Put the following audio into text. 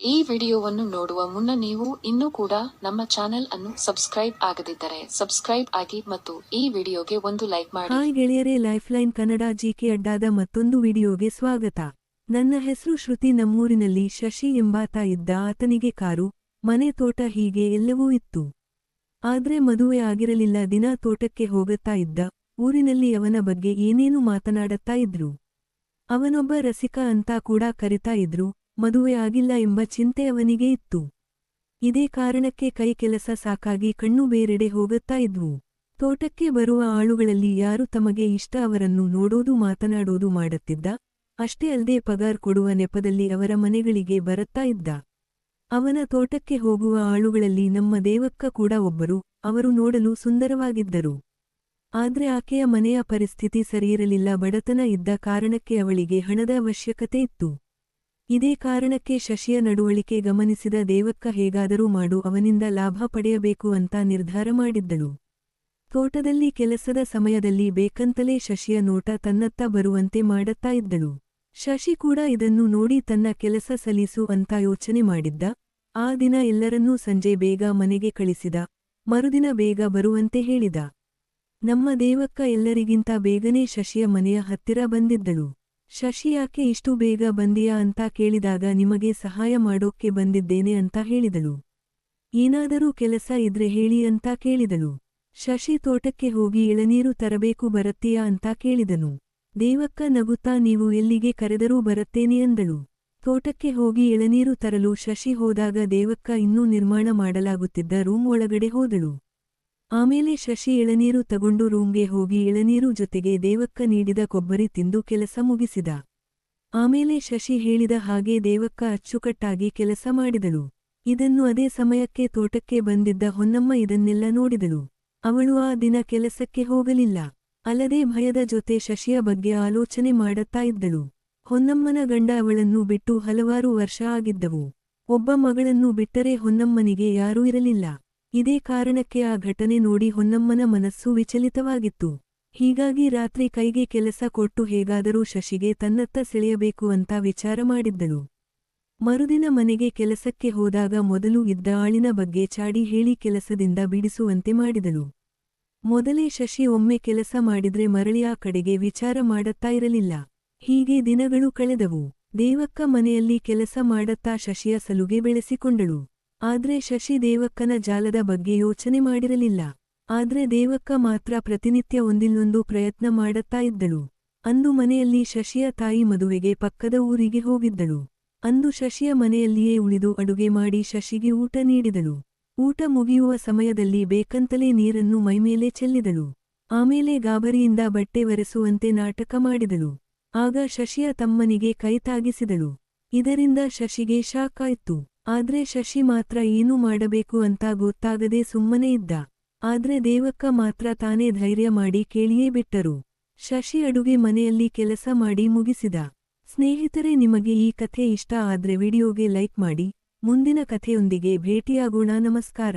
ಈ ವಿಡಿಯೋವನ್ನು ನೋಡುವ ಮುನ್ನ ನೀವು ಇನ್ನೂ ಕೂಡ ನಮ್ಮ ಚಾನೆಲ್ ಅನ್ನು ಸಬ್ಸ್ಕ್ರೈಬ್ ಆಗದಿದ್ದರೆ ಸಬ್ಸ್ಕ್ರೈಬ್ ಆಗಿ ಮತ್ತು ಈ ವಿಡಿಯೋಗೆ ಒಂದು ಲೈಕ್ ಮಾಡಿ. ಹಾಯ್ ಗೆಳೆಯರೇ ಲೈಫ್ಲೈನ್ ಕನ್ನಡ ಜಿಕೆ ಅಡ್ಡಾದ ಮತ್ತೊಂದು ವಿಡಿಯೋಗೆ ಸ್ವಾಗತ. ನನ್ನ ಹೆಸರು ಶ್ರುತಿ. ನಮ್ಮೂರಿನಲ್ಲಿ ಶಶಿ ಎಂಬಾತ ಇದ್ದ ಆತನಿಗೆ ಕಾರು, ಮನೆ ತೋಟ ಹೀಗೆ ಎಲ್ಲವೂ ಇತ್ತು. ಆದ್ರೆ ಮದುವೆ ಆಗಿರಲಿಲ್ಲ, ದಿನ ತೋಟಕ್ಕೆ ಹೋಗುತ್ತಾ ಇದ್ದ ಊರಿನಲ್ಲಿ ಅವನ ಬಗ್ಗೆ ಏನೇನು ಮಾತನಾಡುತ್ತಾ ಇದ್ರು? ಅವನೊಬ್ಬ ರಸಿಕ ಅಂತ ಕೂಡ ಕರಿತಾ ಇದ್ರು. ಮದುವೆ ಆಗಿಲ್ಲ ಎಂಬ ಚಿಂತೆ ಅವನಿಗೆ ಇತ್ತು. ಇದೇ ಕಾರಣಕ್ಕೆ ಕೈ ಕೆಲಸ ಸಾಕಾಗಿ ಕಣ್ಣು ಬೇರೆಡೆ ಹೋಗುತ್ತಾ ಇದ್ವು. ತೋಟಕ್ಕೆ ಬರುವ ಆಳುಗಳಲ್ಲಿ ಯಾರು ತಮಗೆ ಇಷ್ಟ ಅವರನ್ನು ನೋಡೋದು ಮಾತನಾಡೋದು ಮಾಡುತ್ತಿದ್ದ? ಅಷ್ಟೇ ಅಲ್ಲದೆ ಪಗಾರ್ ಕೊಡುವ ನೆಪದಲ್ಲಿ ಅವರ ಮನೆಗಳಿಗೆ ಬರುತ್ತಾ ಇದ್ದ. ಅವನ ತೋಟಕ್ಕೆ ಹೋಗುವ ಆಳುಗಳಲ್ಲಿ ನಮ್ಮ ದೇವಕ್ಕ ಕೂಡ ಒಬ್ಬರು, ಅವರು ನೋಡಲು ಸುಂದರವಾಗಿದ್ದರು. ಆದ್ರೆ ಆಕೆಯ ಮನೆಯ ಪರಿಸ್ಥಿತಿ ಸರಿಯಿರಲಿಲ್ಲ ಬಡತನ ಇದ್ದ ಕಾರಣಕ್ಕೆ ಅವಳಿಗೆ ಹಣದ ಅವಶ್ಯಕತೆ ಇತ್ತು. ಇದೇ ಕಾರಣಕ್ಕೆ ಶಶಿಯ ನಡುವಳಿಕೆ ಗಮನಿಸಿದ ದೇವಕ್ಕ ಹೇಗಾದರೂ ಮಾಡು, ಅವನಿಂದ ಲಾಭ ಪಡೆಯಬೇಕು ಅಂತ ನಿರ್ಧಾರ ಮಾಡಿದ್ದಳು. ತೋಟದಲ್ಲಿ ಕೆಲಸದ ಸಮಯದಲ್ಲಿ ಬೇಕಂತಲೇ ಶಶಿಯ ನೋಟ ತನ್ನತ್ತ ಬರುವಂತೆ ಮಾಡುತ್ತಾ ಇದ್ದಳು. ಶಶಿ ಕೂಡ ಇದನ್ನು ನೋಡಿ ತನ್ನ ಕೆಲಸ ಸಲೀಸು ಅಂತ ಯೋಚನೆ ಮಾಡಿದ್ದ. ಆ ದಿನ ಎಲ್ಲರನ್ನೂ ಸಂಜೆ ಬೇಗ ಮನೆಗೆ ಕಳಿಸಿದ. ಮರುದಿನ ಬೇಗ ಬರುವಂತೆ ಹೇಳಿದ. ನಮ್ಮ ದೇವಕ್ಕ ಎಲ್ಲರಿಗಿಂತ ಬೇಗನೆ ಶಶಿಯ ಮನೆಯ ಹತ್ತಿರ ಬಂದಿದ್ದಳು. ಶಶಿ ಯಾಕೆ ಇಷ್ಟು ಬೇಗ ಬಂದಿಯಾ ಅಂತ ಕೇಳಿದಾಗ ನಿಮಗೆ ಸಹಾಯ ಮಾಡೋಕ್ಕೆ ಬಂದಿದ್ದೇನೆ ಅಂತ ಹೇಳಿದಳು. ಏನಾದರೂ ಕೆಲಸ ಇದ್ರೆ ಹೇಳಿ ಅಂತ ಕೇಳಿದಳು. ಶಶಿ ತೋಟಕ್ಕೆ ಹೋಗಿ ಎಳನೀರು ತರಬೇಕು ಬರತ್ತೀಯಾ ಅಂತ ಕೇಳಿದನು. ದೇವಕ್ಕ ನಗುತ್ತಾ ನೀವು ಎಲ್ಲಿಗೆ ಕರೆದರೂ ಬರತ್ತೇನೆ ಅಂದಳು. ತೋಟಕ್ಕೆ ಹೋಗಿ ಎಳನೀರು ತರಲು ಶಶಿ ಹೋದಾಗ ದೇವಕ್ಕ ಇನ್ನೂ ನಿರ್ಮಾಣ ಮಾಡಲಾಗುತ್ತಿದ್ದ ರೂಮ್ ಒಳಗಡೆ ಹೋದಳು. ಆಮೇಲೆ ಶಶಿ ಎಳನೀರು ತಗೊಂಡು ರೂಮ್ಗೆ ಹೋಗಿ ಎಳನೀರು ಜೊತೆಗೆ ದೇವಕ್ಕ ನೀಡಿದ ಕೊಬ್ಬರಿ ತಿಂದು ಕೆಲಸ ಮುಗಿಸಿದ. ಆಮೇಲೆ ಶಶಿ ಹೇಳಿದ ಹಾಗೆ ದೇವಕ್ಕ ಅಚ್ಚುಕಟ್ಟಾಗಿ ಕೆಲಸ ಮಾಡಿದಳು. ಇದನ್ನು ಅದೇ ಸಮಯಕ್ಕೆ ತೋಟಕ್ಕೆ ಬಂದಿದ್ದ ಹೊನ್ನಮ್ಮ ಇದನ್ನೆಲ್ಲ ನೋಡಿದಳು. ಅವಳು ಆ ದಿನ ಕೆಲಸಕ್ಕೆ ಹೋಗಲಿಲ್ಲ. ಅಲ್ಲದೆ ಭಯದ ಜೊತೆ ಶಶಿಯ ಬಗ್ಗೆ ಆಲೋಚನೆ ಮಾಡುತ್ತಾ ಇದ್ದಳು. ಹೊನ್ನಮ್ಮನ ಗಂಡ ಅವಳನ್ನು ಬಿಟ್ಟು ಹಲವಾರು ವರ್ಷ ಆಗಿದ್ದವು. ಒಬ್ಬ ಮಗಳನ್ನು ಬಿಟ್ಟರೆ ಹೊನ್ನಮ್ಮನಿಗೆ ಯಾರೂ ಇರಲಿಲ್ಲ. ಇದೇ ಕಾರಣಕ್ಕೆ ಆ ಘಟನೆ ನೋಡಿ ಹೊನ್ನಮ್ಮನ ಮನಸ್ಸು ವಿಚಲಿತವಾಗಿತ್ತು. ಹೀಗಾಗಿ ರಾತ್ರಿ ಕೈಗೆ ಕೆಲಸ ಕೊಟ್ಟು ಹೇಗಾದರೂ ಶಶಿಗೆ ತನ್ನತ್ತ ಸೆಳೆಯಬೇಕು ಅಂತ ವಿಚಾರ ಮಾಡಿದ್ದಳು. ಮರುದಿನ ಮನೆಗೆ ಕೆಲಸಕ್ಕೆ ಹೋದಾಗ ಮೊದಲು ಇದ್ದ ಆಳಿನ ಬಗ್ಗೆ ಚಾಡಿ ಹೇಳಿ ಕೆಲಸದಿಂದ ಬಿಡಿಸುವಂತೆ ಮಾಡಿದಳು. ಮೊದಲೇ ಶಶಿ ಒಮ್ಮೆ ಕೆಲಸ ಮಾಡಿದ್ರೆ ಮರಳಿ ಆ ಕಡೆಗೆ ವಿಚಾರ ಮಾಡುತ್ತಾ ಇರಲಿಲ್ಲ. ಹೀಗೆ ದಿನಗಳು ಕಳೆದವು. ದೇವಕ್ಕ ಮನೆಯಲ್ಲಿ ಕೆಲಸ ಮಾಡುತ್ತಾ ಶಶಿಯ ಸಲುಗೆ ಬೆಳೆಸಿಕೊಂಡಳು. ಆದ್ರೆ ಶಶಿ ದೇವಕ್ಕನ ಜಾಲದ ಬಗ್ಗೆ ಯೋಚನೆ ಮಾಡಿರಲಿಲ್ಲ. ಆದ್ರೆ ದೇವಕ್ಕ ಮಾತ್ರ ಪ್ರತಿನಿತ್ಯ ಒಂದಿಲ್ಲೊಂದು ಪ್ರಯತ್ನ ಮಾಡುತ್ತಾ ಇದ್ದಳು. ಅಂದು ಮನೆಯಲ್ಲಿ ಶಶಿಯ ತಾಯಿ ಮದುವೆಗೆ ಪಕ್ಕದ ಊರಿಗೆ ಹೋಗಿದ್ದಳು. ಅಂದು ಶಶಿಯ ಮನೆಯಲ್ಲಿಯೇ ಉಳಿದು ಅಡುಗೆ ಮಾಡಿ ಶಶಿಗೆ ಊಟ ನೀಡಿದಳು. ಊಟ ಮುಗಿಯುವ ಸಮಯದಲ್ಲಿ ಬೇಕಂತಲೇ ನೀರನ್ನು ಮೈಮೇಲೆ ಚೆಲ್ಲಿದಳು. ಆಮೇಲೆ ಗಾಬರಿಯಿಂದ ಬಟ್ಟೆ ಒರೆಸುವಂತೆ ನಾಟಕ ಮಾಡಿದಳು. ಆಗ ಶಶಿಯ ತಮ್ಮನಿಗೆ ಕೈತಾಗಿಸಿದಳು ಇದರಿಂದ ಶಶಿಗೆ ಶಾಕ್ ಆದ್ರೆ ಶಶಿ ಮಾತ್ರ ಏನು ಮಾಡಬೇಕು ಅಂತ ಗೊತ್ತಾಗದೆ ಸುಮ್ಮನೆ ಇದ್ದ. ಆದ್ರೆ ದೇವಕ್ಕ ಮಾತ್ರ ತಾನೇ ಧೈರ್ಯ ಮಾಡಿ ಕೇಳಿಯೇ ಬಿಟ್ಟರು. ಶಶಿ ಅಡುಗೆ ಮನೆಯಲ್ಲಿ ಕೆಲಸ ಮಾಡಿ ಮುಗಿಸಿದ. ಸ್ನೇಹಿತರೆ, ನಿಮಗೆ ಈ ಕಥೆ ಇಷ್ಟ ಆದ್ರೆ ವಿಡಿಯೋಗೆ ಲೈಕ್ ಮಾಡಿ, ಮುಂದಿನ ಕಥೆಯೊಂದಿಗೆ ಭೇಟಿಯಾಗೋಣ. ನಮಸ್ಕಾರ.